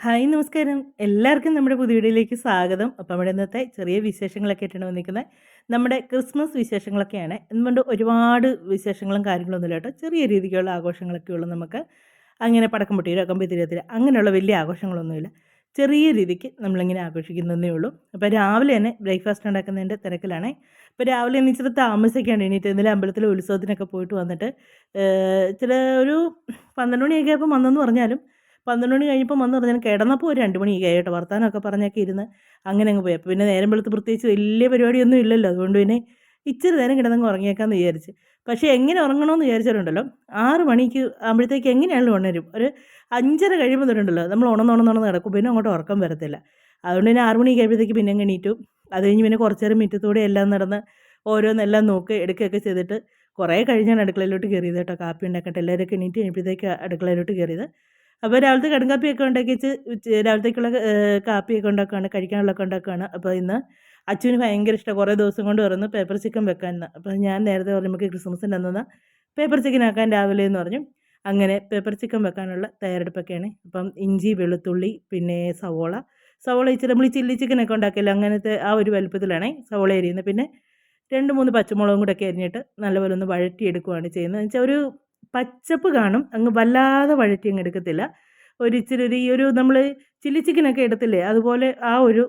Hi നമസ്കാരം. എല്ലാവർക്കും നമ്മുടെ പുതിയ വീഡിയോയിലേക്ക് സ്വാഗതം. അപ്പം നമ്മുടെ ഇന്നത്തെ ചെറിയ വിശേഷങ്ങളൊക്കെ ആയിട്ടാണ് വന്നിരിക്കുന്നത്. നമ്മുടെ ക്രിസ്മസ് വിശേഷങ്ങളൊക്കെയാണ്. എന്തുകൊണ്ട് ഒരുപാട് വിശേഷങ്ങളും കാര്യങ്ങളൊന്നുമില്ല കേട്ടോ. ചെറിയ രീതിക്കുള്ള ആഘോഷങ്ങളൊക്കെ ഉള്ളൂ നമുക്ക്. അങ്ങനെ പടക്കം പൊട്ടിയോ കമ്പി പിതിരത്തിൽ അങ്ങനെയുള്ള വലിയ ആഘോഷങ്ങളൊന്നുമില്ല. ചെറിയ രീതിക്ക് നമ്മളിങ്ങനെ ആഘോഷിക്കുന്നതേ ഉള്ളൂ. അപ്പോൾ രാവിലെ തന്നെ ബ്രേക്ക്ഫാസ്റ്റ് ഉണ്ടാക്കുന്നതിന്റെ തിരക്കിലാണേ. ഇപ്പോൾ രാവിലെ ഇച്ചിരി താമസിക്കാണ്ട് എണീറ്റ് ഇന്നലെ അമ്പലത്തിലെ ഉത്സവത്തിനൊക്കെ പോയിട്ട് വന്നിട്ട് ചില ഒരു പന്ത്രണ്ട് മണിയൊക്കെ ആയപ്പോൾ വന്നെന്ന് പറഞ്ഞാലും പന്ത്രണ്ട് മണി കഴിഞ്ഞപ്പോൾ വന്ന് പറഞ്ഞാൽ കിടന്നപ്പോൾ ഒരു രണ്ട് മണി കേട്ടോ വർത്താനമൊക്കെ പറഞ്ഞൊക്കെ ഇരുന്ന് അങ്ങനെ അങ്ങ് പോയി. പിന്നെ നേരം വെളുത്ത് പ്രത്യേകിച്ച് വലിയ പരിപാടിയൊന്നും ഇല്ലല്ലോ. അതുകൊണ്ട് പിന്നെ ഇച്ചിരി നേരം കിടന്നങ്ങ് ഉറങ്ങിയേക്കാന്ന് വിചാരിച്ച്. പക്ഷേ എങ്ങനെ ഉറങ്ങണമെന്ന് വിചാരിച്ചിട്ടുണ്ടല്ലോ ആറ് മണിക്ക് ആകുമ്പോഴത്തേക്ക് എങ്ങനെയാണ് ഉണരും ഒരു അഞ്ചര കഴിയുമ്പോൾ തൊട്ടുണ്ടല്ലോ നമ്മൾ ഉണന്നുണന്നുണന്ന് നടക്കും. പിന്നെ അങ്ങോട്ട് ഉറക്കം വരത്തില്ല. അതുകൊണ്ട് തന്നെ ആറ് മണി കഴിയുമ്പോഴത്തേക്ക് പിന്നെ എണീറ്റു. അത് കഴിഞ്ഞ് പിന്നെ കുറച്ച് നേരം മുറ്റത്തൂടെ എല്ലാം നടന്ന് ഓരോന്നെല്ലാം നോക്കി എടുക്കുകയൊക്കെ ചെയ്തിട്ട് കുറേ കഴിഞ്ഞാണ് അടുക്കളയിലോട്ട് കയറിയത് കേട്ടോ. കാപ്പി ഉണ്ടാക്കട്ടെ. എല്ലാവരൊക്കെ എണീറ്റ് കഴിയുമ്പോഴത്തേക്ക് അടുക്കളയിലോട്ട് കയറിയത്. അപ്പോൾ രാവിലത്തെ കടുങ്കാപ്പിയൊക്കെ ഉണ്ടാക്കി വെച്ച് രാവിലത്തേക്കുള്ള കാപ്പിയൊക്കെ ഉണ്ടാക്കുകയാണ് കഴിക്കാനുള്ളതൊക്കെ ഉണ്ടാക്കുകയാണ് അപ്പോൾ ഇന്ന് അച്ഛന് ഭയങ്കര ഇഷ്ടം. കുറേ ദിവസം കൊണ്ട് പറഞ്ഞു പേപ്പർ ചിക്കൻ വെക്കാൻ അപ്പോൾ ഞാൻ നേരത്തെ പറഞ്ഞു നമുക്ക് ക്രിസ്മസിന്റെ അന്ന് പേപ്പർ ചിക്കൻ ആക്കാൻ രാവിലെ എന്ന് പറഞ്ഞു. അങ്ങനെ പേപ്പർ ചിക്കൻ വെക്കാനുള്ള തയ്യാറെടുപ്പൊക്കെയാണ്. അപ്പം ഇഞ്ചി വെളുത്തുള്ളി പിന്നെ സവോള. സവോള ഇച്ചിരി നമ്മൾ ചില്ലി ചിക്കനൊക്കെ ഉണ്ടാക്കില്ല അങ്ങനത്തെ ആ ഒരു വലുപ്പത്തിലാണേ സവോള അരിയുന്നത്. പിന്നെ രണ്ട് മൂന്ന് പച്ചമുളകും കൂടെ ഒക്കെ അരിഞ്ഞിട്ട് നല്ലപോലെ ഒന്ന് വഴറ്റിയെടുക്കുകയാണ് ചെയ്യുന്നത്. എന്ന് വെച്ചാൽ ഒരു പച്ചപ്പ് കാണും. അങ്ങ് വല്ലാതെ വഴറ്റി അങ്ങ് എടുക്കത്തില്ല. ഒരു ഇച്ചിരി ഒരു ഈ ഒരു നമ്മൾ ചില്ലി ചിക്കനൊക്കെ എടുത്തില്ലേ അതുപോലെ ആ ഒരു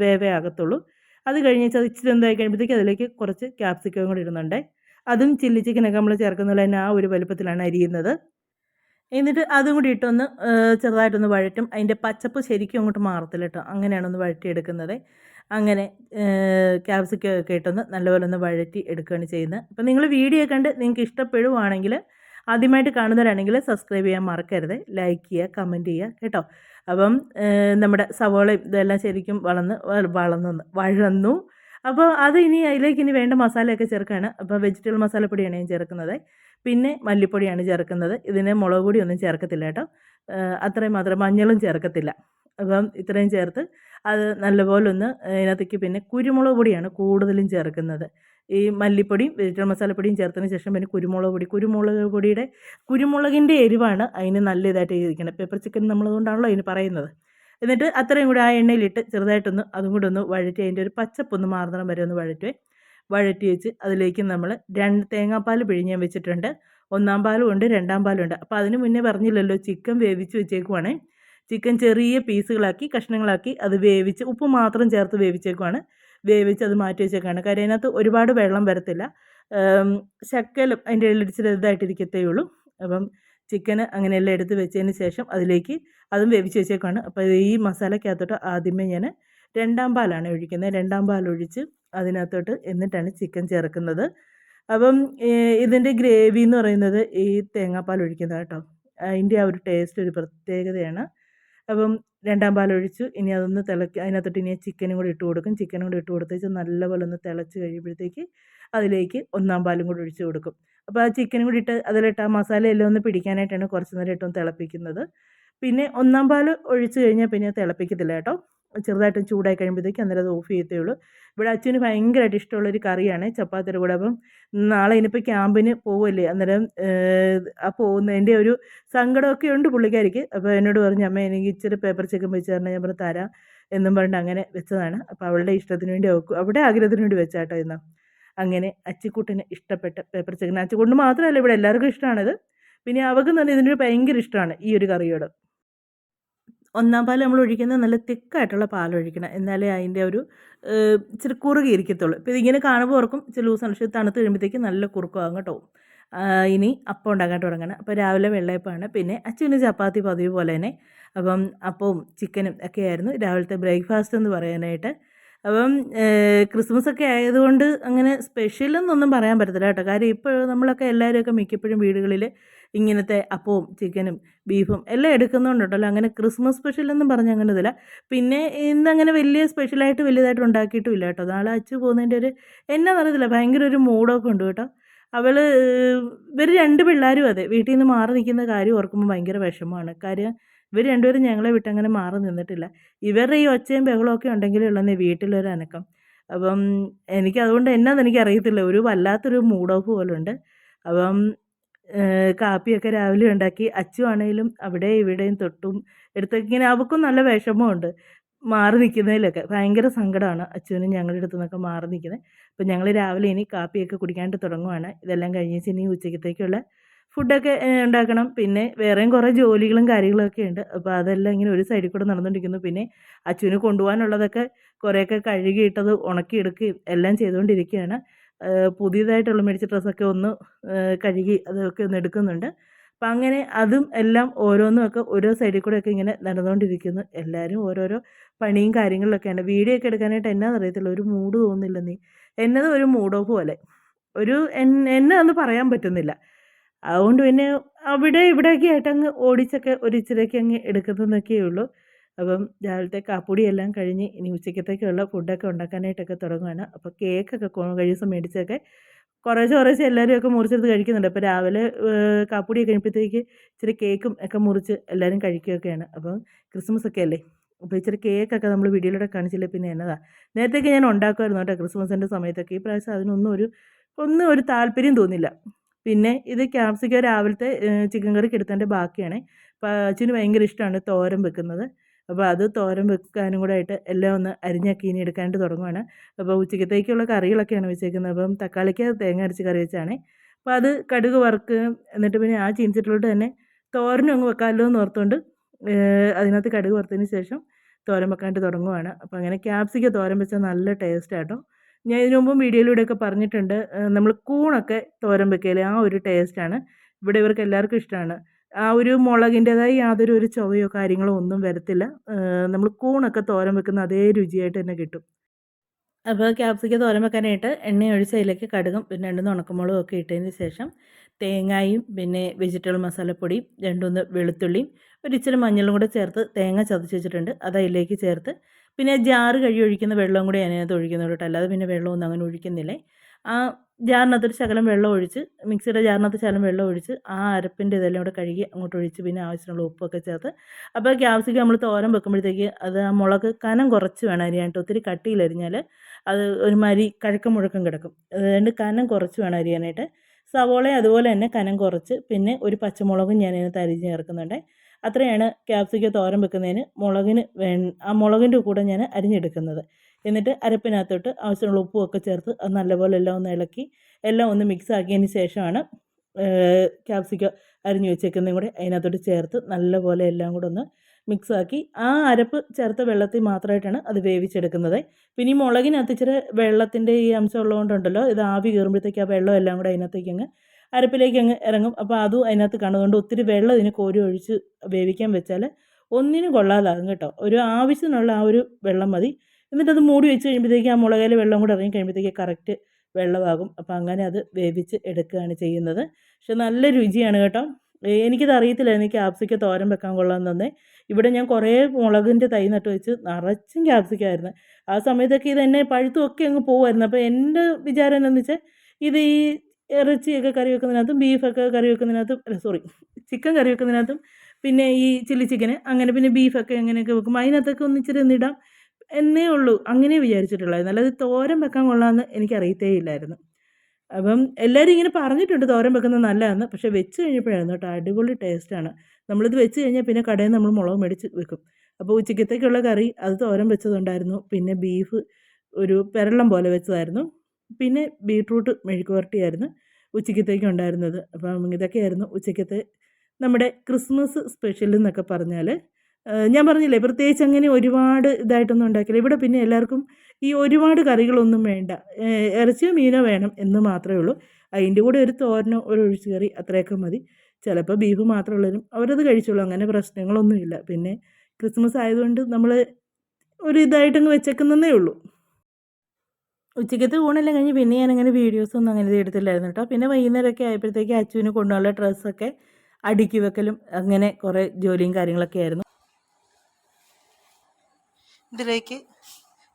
വേവേ ആകത്തുള്ളൂ. അത് കഴിഞ്ഞ് അത് ഇച്ചിരി എന്തായി കഴിയുമ്പോഴത്തേക്ക് അതിലേക്ക് കുറച്ച് ക്യാപ്സിക്കം കൂടി ഇടുന്നുണ്ട്. അതും ചില്ലി ചിക്കനൊക്കെ നമ്മൾ ചേർക്കുന്നുള്ള തന്നെ ആ ഒരു വലുപ്പത്തിലാണ് അരിയുന്നത്. എന്നിട്ട് അതും കൂടി ഇട്ടൊന്ന് ചെറുതായിട്ടൊന്ന് വഴറ്റും. അതിന്റെ പച്ചപ്പ് ശരിക്കും അങ്ങോട്ട് മാറത്തില്ല കേട്ടോ. അങ്ങനെയാണ് ഒന്ന് വഴറ്റിയെടുക്കുന്നത്. അങ്ങനെ ക്യാപ്സിക്കം ഒക്കെ ഇട്ടൊന്ന് നല്ലപോലെ ഒന്ന് വഴറ്റി എടുക്കുകയാണ് ചെയ്യുന്നത്. അപ്പോൾ നിങ്ങൾ വീഡിയോ കണ്ട് നിങ്ങൾക്ക് ഇഷ്ടപ്പെടുവാണെങ്കിൽ ആദ്യമായിട്ട് കാണുന്നവരാണെങ്കിൽ സബ്സ്ക്രൈബ് ചെയ്യാൻ മറക്കരുത്. ലൈക്ക് ചെയ്യുക കമന്റ് ചെയ്യുക കേട്ടോ. അപ്പം നമ്മുടെ സവോള ഇതെല്ലാം ശരിക്കും വളർന്ന് വളർന്നു വഴന്നു. അപ്പോൾ അത് ഇനി അതിലേക്ക് ഇനി വേണ്ട മസാലയൊക്കെ ചേർക്കുകയാണ്. അപ്പോൾ വെജിറ്റബിൾ മസാലപ്പൊടിയാണ് ഞാൻ ചേർക്കുന്നത്. പിന്നെ മല്ലിപ്പൊടിയാണ് ചേർക്കുന്നത്. ഇതിന് മുളക് പൊടി ഒന്നും ചേർക്കത്തില്ല കേട്ടോ. അത്രയും മാത്രം മഞ്ഞളും ചേർക്കത്തില്ല. അപ്പം ഇത്രയും ചേർത്ത് അത് നല്ലപോലെ ഒന്ന് അതിനകത്തേക്ക് പിന്നെ കുരുമുളക് പൊടിയാണ് കൂടുതലും ചേർക്കുന്നത്. ഈ മല്ലിപ്പൊടിയും വെജിറ്റബിൾ മസാലപ്പൊടിയും ചേർത്തതിന് ശേഷം പിന്നെ കുരുമുളക് പൊടി. കുരുമുളക് പൊടിയുടെ കുരുമുളകിന്റെ എരിവാണ് അതിന് നല്ല ഇതായിട്ട് ഇരിക്കുന്നത്. പെപ്പർ ചിക്കൻ നമ്മളതുകൊണ്ടാണല്ലോ അതിന് പറയുന്നത്. എന്നിട്ട് അത്രയും കൂടി ആ എണ്ണയിലിട്ട് ചെറുതായിട്ടൊന്ന് അതും കൂടെ ഒന്ന് വഴറ്റി അതിന്റെ ഒരു പച്ചപ്പൊന്ന് മാറുന്നിടം വരെ ഒന്ന് വഴറ്റുവേ. വഴറ്റി വെച്ച് അതിലേക്ക് നമ്മൾ രണ്ട് തേങ്ങാപ്പാൽ പിഴിഞ്ഞാൽ വെച്ചിട്ടുണ്ട്. ഒന്നാം പാലും ഉണ്ട് രണ്ടാം പാലും ഉണ്ട്. അപ്പോൾ അതിന് മുന്നേ പറഞ്ഞില്ലല്ലോ ചിക്കൻ വേവിച്ച് വെച്ചേക്കുവാണേ. ചിക്കൻ ചെറിയ പീസുകളാക്കി കഷ്ണങ്ങളാക്കി അത് വേവിച്ച് ഉപ്പ് മാത്രം ചേർത്ത് വേവിച്ചേക്കുവാണ്. വേവിച്ച് അത് മാറ്റി വെച്ചേക്കാണ്. കാര്യം അതിനകത്ത് ഒരുപാട് വെള്ളം വരത്തില്ല. ശക്കലും അതിന്റെ ഇടിച്ചിട്ട് ഇതായിട്ടിരിക്കത്തേ ഉള്ളൂ അപ്പം ചിക്കന് അങ്ങനെയെല്ലാം എടുത്ത് വെച്ചതിന് ശേഷം അതിലേക്ക് അതും വേവിച്ച് വെച്ചേക്കാണ് അപ്പോൾ ഈ മസാലക്കകത്തോട്ട് ആദ്യമേ ഞാൻ രണ്ടാം പാലാണ് ഒഴിക്കുന്നത്. രണ്ടാം പാൽ ഒഴിച്ച് അതിനകത്തോട്ട് എന്നിട്ടാണ് ചിക്കൻ ചേർക്കുന്നത്. അപ്പം ഇതിന്റെ ഗ്രേവി എന്ന് പറയുന്നത് ഈ തേങ്ങാപ്പാൽ ഒഴിക്കുന്നത് കേട്ടോ അതിന്റെ ആ ഒരു ടേസ്റ്റ് ഒരു പ്രത്യേകതയാണ്. അപ്പം രണ്ടാം പാലൊഴിച്ചു ഇനി അതൊന്ന് തിളക്കി അതിനകത്തോട്ട് ഇനി ചിക്കനും കൂടി ഇട്ട് കൊടുക്കും. ചിക്കനും കൂടി ഇട്ട് കൊടുത്തേച്ച് നല്ലപോലെ ഒന്ന് തിളച്ച് കഴിയുമ്പോഴത്തേക്ക് അതിലേക്ക് ഒന്നാം പാലും കൂടി ഒഴിച്ച് കൊടുക്കും. അപ്പോൾ ആ ചിക്കനും കൂടി ഇട്ട് അതിലിട്ട് ആ മസാല എല്ലാം ഒന്ന് പിടിക്കാനായിട്ടാണ് കുറച്ച് നേരം ഇട്ടൊന്ന് തിളപ്പിക്കുന്നത്. പിന്നെ ഒന്നാം പാൽ ഒഴിച്ച് കഴിഞ്ഞാൽ പിന്നെ തിളപ്പിക്കത്തില്ല കേട്ടോ. ചെറുതായിട്ടും ചൂടായി കഴിയുമ്പോഴത്തേക്ക് അന്നേരം അത് ഓഫ് ചെയ്യത്തേ ഉള്ളൂ ഇവിടെ അച്ഛന് ഭയങ്കരമായിട്ട് ഇഷ്ടമുള്ളൊരു കറിയാണ് ചപ്പാത്തിയുടെ കൂടെ. അപ്പം നാളെ ഇനിയിപ്പോൾ ക്യാമ്പിന് പോവല്ലേ? അന്നേരം ആ പോകുന്നതിന്റെ ഒരു സങ്കടമൊക്കെ ഉണ്ട് പുള്ളിക്കാരിക്ക്. അപ്പോൾ എന്നോട് പറഞ്ഞു അമ്മ എനിക്ക് ഇച്ചിരി പേപ്പർ ചിക്കൻ വെച്ച് തരണം ഞാൻ പറഞ്ഞു തരാം എന്നും പറഞ്ഞിട്ട് അങ്ങനെ വെച്ചതാണ്. അപ്പോൾ അവളുടെ ഇഷ്ടത്തിന് വേണ്ടി അവൾക്ക് അവിടെ ആഗ്രഹത്തിന് വേണ്ടി വെച്ചാട്ടോ ഇന്ന്. അങ്ങനെ അച്ചിക്കുട്ടിന് ഇഷ്ടപ്പെട്ട പേപ്പർ ചിക്കൻ അച്ചിക്കുട്ടിന് മാത്രമല്ല ഇവിടെ എല്ലാവർക്കും ഇഷ്ടമാണിത്. പിന്നെ അവൾക്ക് തന്നെ ഇതിനൊരു ഭയങ്കര ഇഷ്ടമാണ് ഈ ഒരു കറിയോട്. ഒന്നാം പാൽ നമ്മൾ ഒഴിക്കുന്നത് നല്ല തിക്കായിട്ടുള്ള പാൽ ഒഴിക്കണം എന്നാലേ അതിന്റെ ഒരു ഇച്ചിരി കുറുകി ഇരിക്കത്തുള്ളൂ. ഇപ്പോൾ ഇതിങ്ങനെ കാണുമ്പോൾ ഓർക്കും ഇച്ചിരി ലൂസാണ് പക്ഷേ തണുത്ത് കഴിയുമ്പോഴത്തേക്ക് നല്ല കുറുക്കമാകും കേട്ടോ ഇനി അപ്പം ഉണ്ടാക്കാൻ തുടങ്ങണം. അപ്പോൾ രാവിലെ വെള്ളയപ്പമാണ്. പിന്നെ അച്ഛന് ചപ്പാത്തി പതിവ് പോലെ തന്നെ. അപ്പം അപ്പവും ചിക്കനും ഒക്കെ ആയിരുന്നു. രാവിലത്തെ ബ്രേക്ക്ഫാസ്റ്റ് എന്ന് പറയാനായിട്ട്. അപ്പം ക്രിസ്മസ് ഒക്കെ ആയതുകൊണ്ട് അങ്ങനെ സ്പെഷ്യൽ എന്നൊന്നും പറയാൻ പറ്റത്തില്ല കേട്ടോ. കാര്യം ഇപ്പോൾ നമ്മളൊക്കെ എല്ലാവരുമൊക്കെ മിക്കപ്പോഴും വീടുകളിൽ ഇങ്ങനത്തെ അപ്പവും ചിക്കനും ബീഫും എല്ലാം എടുക്കുന്നുണ്ടല്ലോ. അങ്ങനെ ക്രിസ്മസ് സ്പെഷ്യൽ എന്നും പറഞ്ഞ് അങ്ങനെ ഇതില്ല പിന്നെ ഇന്നങ്ങനെ വലിയ സ്പെഷ്യലായിട്ട് വലിയതായിട്ട് ഉണ്ടാക്കിയിട്ടും ഇല്ല കേട്ടോ. നാളെ അച്ചു പോകുന്നതിന്റെ ഒരു എന്നാന്ന് അറിയത്തില്ല. ഭയങ്കര ഒരു മൂഡൊക്കെ ഉണ്ട് കേട്ടോ. അവൾ ഇവർ രണ്ട് പിള്ളേരും അതെ. വീട്ടിൽ നിന്ന് മാറി നിൽക്കുന്ന കാര്യം ഓർക്കുമ്പോൾ ഭയങ്കര വിഷമമാണ്. കാര്യം ഇവർ രണ്ടുപേരും ഞങ്ങളെ വിട്ട് അങ്ങനെ മാറി നിന്നിട്ടില്ല. ഇവരുടെ ഈ ഒച്ചയും ബഹളമൊക്കെ ഉണ്ടെങ്കിലേ ഉള്ളന്നേ വീട്ടിലൊരു അനക്കം. അപ്പം എനിക്ക് അതുകൊണ്ട് എന്നാന്ന് എനിക്ക് അറിയത്തില്ല ഒരു വല്ലാത്തൊരു മൂഡ് ഓഫ് പോലുണ്ട്. അപ്പം കാപ്പിയൊക്കെ രാവിലെ ഉണ്ടാക്കി. അച്ചുവാണേലും അവിടെ ഇവിടെയും തൊട്ടും എടുത്തൊക്കെ ഇങ്ങനെ നല്ല വിഷമമുണ്ട്. മാറി നിൽക്കുന്നതിലൊക്കെ ഭയങ്കര സങ്കടമാണ് അച്ചുവിനും ഞങ്ങളുടെ അടുത്തു നിന്നൊക്കെ മാറി നിൽക്കുന്നത്. അപ്പം ഞങ്ങൾ രാവിലെ ഇനി കാപ്പിയൊക്കെ കുടിക്കാണ്ട് തുടങ്ങുവാണ്. ഇതെല്ലാം കഴിഞ്ഞ് ഇനി ഉച്ചക്കത്തേക്കുള്ള ഫുഡൊക്കെ ഉണ്ടാക്കണം. പിന്നെ വേറെയും കുറേ ജോലികളും കാര്യങ്ങളൊക്കെ ഉണ്ട്. അപ്പോൾ അതെല്ലാം ഇങ്ങനെ ഒരു സൈഡിൽ കൂടെ നടന്നുകൊണ്ടിരിക്കുന്നു. പിന്നെ അച്ഛന് കൊണ്ടുപോകാനുള്ളതൊക്കെ കുറേയൊക്കെ കഴുകിയിട്ടത് ഉണക്കിയെടുക്കുകയും എല്ലാം ചെയ്തുകൊണ്ടിരിക്കുകയാണ്. പുതിയതായിട്ടുള്ള മേടിച്ച ഡ്രസ്സൊക്കെ ഒന്ന് കഴുകി അതൊക്കെ ഒന്ന് എടുക്കുന്നുണ്ട്. അപ്പം അങ്ങനെ അതും എല്ലാം ഓരോന്നും ഒക്കെ ഓരോ സൈഡിൽ കൂടെയൊക്കെ ഇങ്ങനെ നടന്നുകൊണ്ടിരിക്കുന്നു എല്ലാവരും ഓരോരോ പണിയും കാര്യങ്ങളിലൊക്കെയാണ് വീഡിയോ ഒക്കെ എടുക്കാനായിട്ട് എന്നാന്ന് അറിയത്തില്ല. ഒരു മൂഡ് തോന്നുന്നില്ല നീ എന്നത് ഒരു മൂഡ് ഓഫ് പോലെ. ഒരു എന്നെ അന്ന് പറയാൻ പറ്റുന്നില്ല. അതുകൊണ്ട് പിന്നെ അവിടെ ഇവിടെയൊക്കെ ആയിട്ട് അങ്ങ് ഓടിച്ചൊക്കെ ഒരു ഇച്ചിരിയൊക്കെ അങ്ങ് എടുക്കുന്നതെന്നൊക്കെയേ ഉള്ളൂ. അപ്പം രാവിലത്തെ കാപ്പുടി എല്ലാം കഴിഞ്ഞ് ഇനി ഉച്ചക്കത്തേക്കുള്ള ഫുഡൊക്കെ ഉണ്ടാക്കാനായിട്ടൊക്കെ തുടങ്ങുകയാണ് അപ്പോൾ കേക്കൊക്കെ കഴിഞ്ഞ ദിവസം മേടിച്ചൊക്കെ കുറേശ്ശെ കുറേശ്ശെ എല്ലാവരും ഒക്കെ മുറിച്ചെടുത്ത് കഴിക്കുന്നുണ്ട്. അപ്പോൾ രാവിലെ കാപ്പൊടി കഴിയുമ്പോഴത്തേക്ക് ഇച്ചിരി കേക്കും ഒക്കെ മുറിച്ച് എല്ലാവരും കഴിക്കുകയൊക്കെയാണ്. അപ്പം ക്രിസ്മസ് ഒക്കെ അല്ലേ? അപ്പോൾ ഇച്ചിരി കേക്കൊക്കെ നമ്മൾ വീഡിയോയിലൂടെ കാണിച്ചില്ല? പിന്നെ എന്നതാ? നേരത്തെയൊക്കെ ഞാൻ ഉണ്ടാക്കുമായിരുന്നു കേട്ടോ ക്രിസ്മസിന്റെ സമയത്തൊക്കെ. ഈ പ്രാവശ്യം അതിനൊന്നും ഒരു ഒന്നും ഒരു താല്പര്യം തോന്നില്ല പിന്നെ ഇത് ക്യാപ്സിക്കം രാവിലത്തെ ചിക്കൻ കറിക്ക് എടുത്തതിന്റെ ബാക്കിയാണ്. അപ്പോൾ അച്ഛന് ഭയങ്കര ഇഷ്ടമാണ് തോരൻ വെക്കുന്നത്. അപ്പോൾ അത് തോരൻ വെക്കാനും കൂടെ ആയിട്ട് എല്ലാം ഒന്ന് അരിഞ്ഞാക്കി ഇനി എടുക്കാനായിട്ട് തുടങ്ങുവാണ്. അപ്പോൾ ഉച്ചക്കത്തേക്കുള്ള കറികളൊക്കെയാണ് വെച്ചേക്കുന്നത്. അപ്പം തക്കാളിക്ക് തേങ്ങ അരച്ച് കറി വെച്ചാണ്. അപ്പോൾ അത് കടുക് വറുക്ക് എന്നിട്ട് പിന്നെ ആ ചീനിച്ചിട്ടിലോട്ട് തന്നെ തോരനും അങ്ങ് വെക്കാമല്ലോ എന്ന് ഓർത്തുകൊണ്ട് അതിനകത്ത് കടുക് വറുത്തതിന് ശേഷം തോരൻ വെക്കാനായിട്ട് തുടങ്ങുവാണ്. അപ്പോൾ അങ്ങനെ ക്യാപ്സിക്ക തോരൻ വെച്ചാൽ നല്ല ടേസ്റ്റ് ആട്ടോ. ഞാൻ ഇതിനു മുമ്പും വീഡിയോയിലൂടെയൊക്കെ പറഞ്ഞിട്ടുണ്ട് നമ്മൾ കൂണൊക്കെ തോരൻ വെക്കയില്ലേ ആ ഒരു ടേസ്റ്റാണ് ഇവിടെ ഇവർക്ക് എല്ലാവർക്കും ഇഷ്ടമാണ്. ആ ഒരു മുളകിന്റെതായി യാതൊരു ഒരു ചുവയോ കാര്യങ്ങളോ ഒന്നും വരത്തില്ല. നമ്മൾ കൂണൊക്കെ തോരൻ വെക്കുന്ന അതേ രുചിയായിട്ട് തന്നെ കിട്ടും. അപ്പോൾ ക്യാപ്സിക്ക തോരൻ വെക്കാനായിട്ട് എണ്ണ ഒഴിച്ച് അതിലേക്ക് കടുകും പിന്നെ രണ്ട് ഉണക്കമുളകും ഒക്കെ ഇട്ടതിന് ശേഷം തേങ്ങയും പിന്നെ വെജിറ്റബിൾ മസാലപ്പൊടിയും രണ്ടുമൊന്ന് വെളുത്തുള്ളിയും ഒരു ഇച്ചിരി മഞ്ഞളും കൂടെ ചേർത്ത് തേങ്ങ ചതച്ച് വെച്ചിട്ടുണ്ട്. അത് അതിലേക്ക് ചേർത്ത് പിന്നെ ജാറ് കഴുകി ഒഴിക്കുന്ന വെള്ളവും കൂടി അതിനകത്ത് ഒഴിക്കുന്നുള്ളൂ കേട്ടോ. അല്ലാതെ പിന്നെ വെള്ളമൊന്നും അങ്ങനെ ഒഴിക്കുന്നില്ലേ. ആ ജാറിനകത്തൊരു ശകലം വെള്ളം ഒഴിച്ച് മിക്സിയുടെ ജാറിനകത്ത് ശകലം വെള്ളം ഒഴിച്ച് ആ അരപ്പിന്റെ ഇതെല്ലാം കൂടെ കഴുകി അങ്ങോട്ട് ഒഴിച്ച് പിന്നെ ആവശ്യമുള്ള ഉപ്പൊക്കെ ചേർത്ത്. അപ്പോൾ ക്യാപ്സിക്കം നമ്മൾ തോരൻ വെക്കുമ്പോഴത്തേക്ക് അത് ആ മുളക് കനം കുറച്ച് വേണം അരിയാനായിട്ട്. ഒത്തിരി കട്ടിയിലരിഞ്ഞാൽ അത് ഒരുമാതിരി കഴക്കം മുഴക്കം കിടക്കും. അതുകൊണ്ട് കനം കുറച്ച് വേണം അരിയാനായിട്ട്. സവോളയും അതുപോലെ തന്നെ കനം കുറച്ച്. പിന്നെ ഒരു പച്ചമുളകും ഞാൻ അതിനകത്ത് അരിഞ്ഞ് ചേർക്കുന്നുണ്ട്. അത്രയാണ് ക്യാപ്സിക്ക തോരൻ വെക്കുന്നതിന് മുളകിന് വേ ആ മുളകിന്റെ കൂടെ ഞാൻ അരിഞ്ഞെടുക്കുന്നത്. എന്നിട്ട് അരപ്പിനകത്തോട്ട് ആവശ്യമുള്ള ഉപ്പും ഒക്കെ ചേർത്ത് അത് നല്ലപോലെ എല്ലാം ഒന്ന് ഇളക്കി എല്ലാം ഒന്ന് മിക്സ് ആക്കിയതിന് ശേഷമാണ് ക്യാപ്സിക്ക അരിഞ്ഞു വെച്ചേക്കുന്നതും കൂടെ അതിനകത്തോട്ട് ചേർത്ത് നല്ലപോലെ എല്ലാം കൂടെ ഒന്ന് മിക്സാക്കി ആ അരപ്പ് ചേർത്ത വെള്ളത്തിൽ മാത്രമായിട്ടാണ് അത് വേവിച്ചെടുക്കുന്നത്. പിന്നെ ഈ മുളകിനകത്ത് ഇച്ചിരി വെള്ളത്തിന്റെ ഈ അംശം ഉള്ളതുകൊണ്ടുണ്ടല്ലോ ഇത് ആവി കയറുമ്പോഴത്തേക്ക് ആ വെള്ളം എല്ലാം കൂടെ അതിനകത്തേക്ക് അങ്ങ് അരപ്പിലേക്ക് അങ്ങ് ഇറങ്ങും. അപ്പോൾ അതും അതിനകത്ത് കാണുന്നതുകൊണ്ട് ഒത്തിരി വെള്ളം ഇതിന് കോരി ഒഴിച്ച് വേവിക്കാൻ വെച്ചാൽ ഒന്നിനും കൊള്ളാതാകും കേട്ടോ. ഒരു ആവശ്യത്തിനുള്ള ആ ഒരു വെള്ളം മതി. എന്നിട്ട് അത് മൂടി വെച്ച് കഴിയുമ്പോഴത്തേക്ക് ആ മുളകിലെ വെള്ളം കൂടെ ഇറങ്ങി കഴിയുമ്പോഴത്തേക്ക് കറക്റ്റ് വെള്ളമാകും. അപ്പോൾ അങ്ങനെ അത് വേവിച്ച് എടുക്കുകയാണ് ചെയ്യുന്നത്. പക്ഷെ നല്ല രുചിയാണ് കേട്ടോ. എനിക്കത് ഈ ക്യാപ്സിക്ക തോരൻ വെക്കാൻ കൊള്ളാമെന്നേ ഇവിടെ ഞാൻ കുറേ മുളകിന്റെ തൈ നട്ട് വെച്ച് നിറച്ചും ക്യാപ്സിക്കായിരുന്നു ആ സമയത്തൊക്കെ ഇത് എന്നെ പഴുത്തുമൊക്കെ അങ്ങ് പോകുമായിരുന്നു അപ്പോൾ എന്റെ വിചാരം എന്താണെന്ന് വെച്ചാൽ ഇത് ഈ ഇറച്ചിയൊക്കെ കറി വെക്കുന്നതിനകത്തും ബീഫൊക്കെ കറി വെക്കുന്നതിനകത്തും അല്ല സോറി ചിക്കൻ കറി വെക്കുന്നതിനകത്തും പിന്നെ ഈ ചില്ലി ചിക്കന് അങ്ങനെ പിന്നെ ബീഫൊക്കെ അങ്ങനെയൊക്കെ വെക്കും. അതിനകത്തൊക്കെ ഒന്ന് ഇച്ചിരി ഒന്നിടാം എന്നേ ഉള്ളൂ. അങ്ങനെ വിചാരിച്ചിട്ടുള്ളായിരുന്നു അല്ലാതെ തോരം വെക്കാൻ കൊള്ളാമെന്ന് എനിക്കറിയത്തേ ഇല്ലായിരുന്നു. അപ്പം എല്ലാവരും ഇങ്ങനെ പറഞ്ഞിട്ടുണ്ട് തോരം വെക്കുന്നത് നല്ലതാണ് പക്ഷേ വെച്ച് കഴിഞ്ഞപ്പോഴായിരുന്നു കേട്ടോ. അടിപൊളി ടേസ്റ്റാണ് നമ്മളിത് വെച്ച് കഴിഞ്ഞാൽ പിന്നെ കടയിൽ നമ്മൾ മുളക് മേടിച്ച് വെക്കും. അപ്പോൾ ഉച്ചക്കത്തേക്കുള്ള കറി അത് തോരം വെച്ചതുണ്ടായിരുന്നു. പിന്നെ ബീഫ് ഒരു പെരളം പോലെ വെച്ചതായിരുന്നു. പിന്നെ ബീട്രൂട്ട് മെഴുക്ക് വരട്ടിയായിരുന്നു ഉച്ചക്കത്തേക്ക് ഉണ്ടായിരുന്നത്. അപ്പം ഇതൊക്കെയായിരുന്നു ഉച്ചക്കത്തെ നമ്മുടെ ക്രിസ്മസ് സ്പെഷ്യൽ എന്നൊക്കെ പറഞ്ഞാൽ ഞാൻ പറഞ്ഞില്ലേ പ്രത്യേകിച്ച് അങ്ങനെ ഒരുപാട് ഇതായിട്ടൊന്നും ഉണ്ടാക്കില്ല. ഇവിടെ പിന്നെ എല്ലാവർക്കും ഈ ഒരുപാട് കറികളൊന്നും വേണ്ട. ഇറച്ചിയോ മീനോ വേണം എന്ന് മാത്രമേ ഉള്ളൂ. അതിന്റെ കൂടെ ഒരു തോരനോ ഒരു ഒഴിച്ചു കറി അത്രയൊക്കെ മതി. ചിലപ്പോൾ ബീഫ് മാത്രമുള്ളവരും അവരത് കഴിച്ചോളൂ അങ്ങനെ പ്രശ്നങ്ങളൊന്നുമില്ല പിന്നെ ക്രിസ്മസ് ആയതുകൊണ്ട് നമ്മൾ ഒരു ഇതായിട്ടങ്ങ് വെച്ചേക്കുന്നതേ ഉള്ളൂ. ഉച്ചയ്ക്കത്തെ ഊണെല്ലാം കഴിഞ്ഞ് പിന്നെ ഞാനങ്ങനെ വീഡിയോസൊന്നും അങ്ങനെ എടുത്തില്ലായിരുന്നു കേട്ടോ. പിന്നെ വൈകുന്നേരമൊക്കെ ആയപ്പോഴത്തേക്ക് അച്ചുവിന് കൊണ്ടുപോകാനുള്ള ഡ്രസ്സൊക്കെ അടുക്കി വെക്കലും അങ്ങനെ കുറേ ജോലിയും കാര്യങ്ങളൊക്കെ ആയിരുന്നു. ഇതിലേക്ക്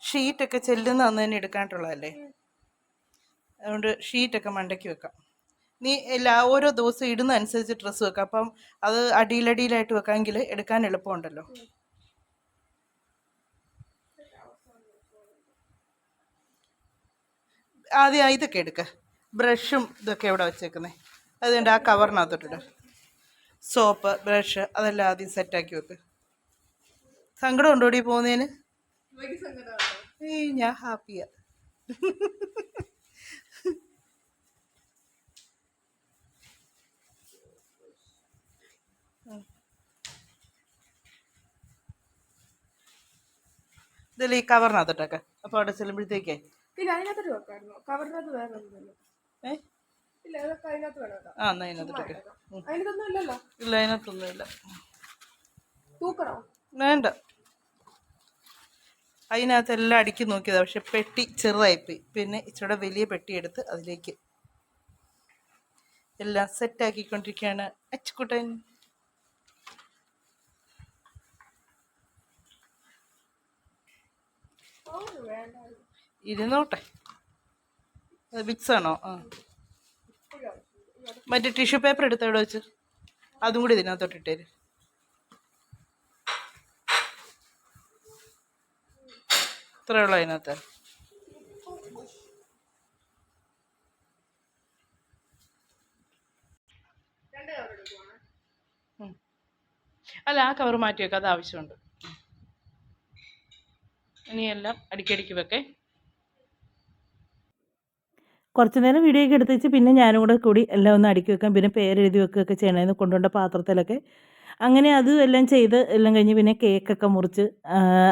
ഷീറ്റൊക്കെ ചെല്ലുന്ന അന്ന് തന്നെ എടുക്കാനായിട്ടുള്ളതല്ലേ അതുകൊണ്ട് ഷീറ്റൊക്കെ മണ്ടയ്ക്ക് വെക്കാം. നീ എല്ലാ ഓരോ ദിവസവും ഇടുന്ന അനുസരിച്ച് ഡ്രസ്സ് വെക്കാം. അപ്പം അത് അടിയിലടിയിലായിട്ട് വെക്കാമെങ്കിൽ എടുക്കാൻ എളുപ്പമുണ്ടല്ലോ. ആദ്യം ഇതൊക്കെ എടുക്ക. ബ്രഷും ഇതൊക്കെ എവിടെ വെച്ചേക്കുന്നത് അതുകൊണ്ട് ആ കവറിനകത്തോട്ടിട്ട് സോപ്പ് ബ്രഷ് അതെല്ലാം ആദ്യം സെറ്റാക്കി വെക്കുക സങ്കടം ഉണ്ടോടി പോകുന്നതിന് ഏയ് ഞാൻ ഹാപ്പിയാ. ഇതിൽ ഈ കവറിനകത്തോട്ടൊക്കെ? അപ്പോൾ അവിടെ ചെല്ലുമ്പോഴത്തേക്കേ? ഇല്ല അതിനകത്തോട്ട് വെക്കായിരുന്നു കവറിനകത്ത് വേറെ ഒന്നുമില്ല. ഇല്ല അതൊക്കെ അതിനകത്ത് വേണം ആ എന്നാ അതിനകത്തോട്ടൊക്കെ അതിനകത്തൊന്നും ഇല്ലല്ലോ. ഇല്ല അതിനകത്തൊന്നുമില്ല തൂക്കണോ? വേണ്ട. അതിനകത്ത് അടിക്ക് അടുക്കി നോക്കിയതാ. പക്ഷെ പെട്ടി ചെറുതായിപ്പോയി. പിന്നെ ഇച്ചിരി വലിയ പെട്ടി എടുത്ത് അതിലേക്ക് എല്ലാം സെറ്റാക്കിക്കൊണ്ടിരിക്കുകയാണ് അച്ചുക്കുട്ടൻ ഇരുന്നോട്ടെ. വിക്സ് ആണോ? ആ. മറ്റേ ടിഷ്യൂ പേപ്പർ എടുത്ത് അവിടെ വെച്ച്? അതും കൂടി ഇതിനകത്തോട്ട് ഇട്ടേര്. ഇത്രയേ ഉള്ളൂ അതിനകത്ത്. അല്ല ആ കവർ മാറ്റി വെക്കാം അത് ആവശ്യമുണ്ട്. ഇനിയെല്ലാം അടിക്കടിക്ക് വെക്കേ. കുറച്ച് നേരം വീഡിയോ ഒക്കെ എടുത്ത് വെച്ച് പിന്നെ ഞാനും കൂടെ കൂടി എല്ലാം ഒന്ന് അടുക്കി വെക്കാം. പിന്നെ പേരെഴുതി വെക്കുകയൊക്കെ ചെയ്യണമെന്ന് കൊണ്ടുകൊണ്ട പാത്രത്തിലൊക്കെ അങ്ങനെ അതും എല്ലാം ചെയ്ത് എല്ലാം കഴിഞ്ഞ് പിന്നെ കേക്കൊക്കെ മുറിച്ച്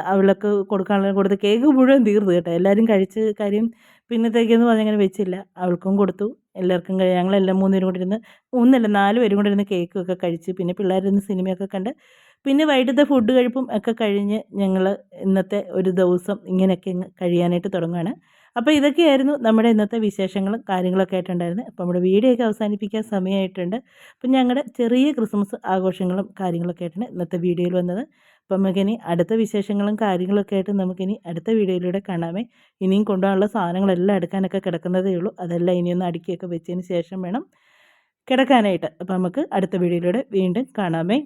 അവളൊക്കെ കൊടുക്കാനുള്ള കൊടുത്ത് കേക്ക് മുഴുവൻ തീർന്നു കേട്ടോ. എല്ലാവരും കഴിച്ച് കാര്യം പിന്നത്തേക്കെന്ന് പറഞ്ഞ് അങ്ങനെ വെച്ചില്ല. അവൾക്കും കൊടുത്തു. എല്ലാവർക്കും കഴി ഞങ്ങളെല്ലാം മൂന്നുപേരും കൂടി ഇരുന്ന് മൂന്നല്ല നാല് പേരും കൂടി ഇരുന്ന് കേക്കൊക്കെ കഴിച്ച് പിന്നെ പിള്ളേരിന്ന് സിനിമയൊക്കെ കണ്ട് പിന്നെ വൈകിട്ടത്തെ ഫുഡ് കഴിപ്പും ഒക്കെ കഴിഞ്ഞ് ഞങ്ങൾ ഇന്നത്തെ ഒരു ദിവസം ഇങ്ങനെയൊക്കെ കഴിയാനായിട്ട് തുടങ്ങുകയാണ് അപ്പോൾ ഇതൊക്കെയായിരുന്നു നമ്മുടെ ഇന്നത്തെ വിശേഷങ്ങളും കാര്യങ്ങളൊക്കെ ആയിട്ടുണ്ടായിരുന്നത് അപ്പോൾ നമ്മുടെ വീഡിയോ ഒക്കെ അവസാനിപ്പിക്കാൻ സമയമായിട്ടുണ്ട് അപ്പം ഞങ്ങളുടെ ചെറിയ ക്രിസ്മസ് ആഘോഷങ്ങളും കാര്യങ്ങളൊക്കെ ആയിട്ടാണ് ഇന്നത്തെ വീഡിയോയിൽ വന്നത്. അപ്പം നമുക്കിനി അടുത്ത വിശേഷങ്ങളും കാര്യങ്ങളൊക്കെ ആയിട്ട് നമുക്കിനി അടുത്ത വീഡിയോയിലൂടെ കാണാമേ. ഇനിയും കൊണ്ടുപോകാനുള്ള സാധനങ്ങളെല്ലാം എടുക്കാനൊക്കെ കിടക്കുന്നതേ ഉള്ളൂ. അതെല്ലാം ഇനിയൊന്ന് അടുക്കിയൊക്കെ വെച്ചതിന് ശേഷം വേണം കിടക്കാനായിട്ട്. അപ്പം നമുക്ക് അടുത്ത വീഡിയോയിലൂടെ വീണ്ടും കാണാമേ.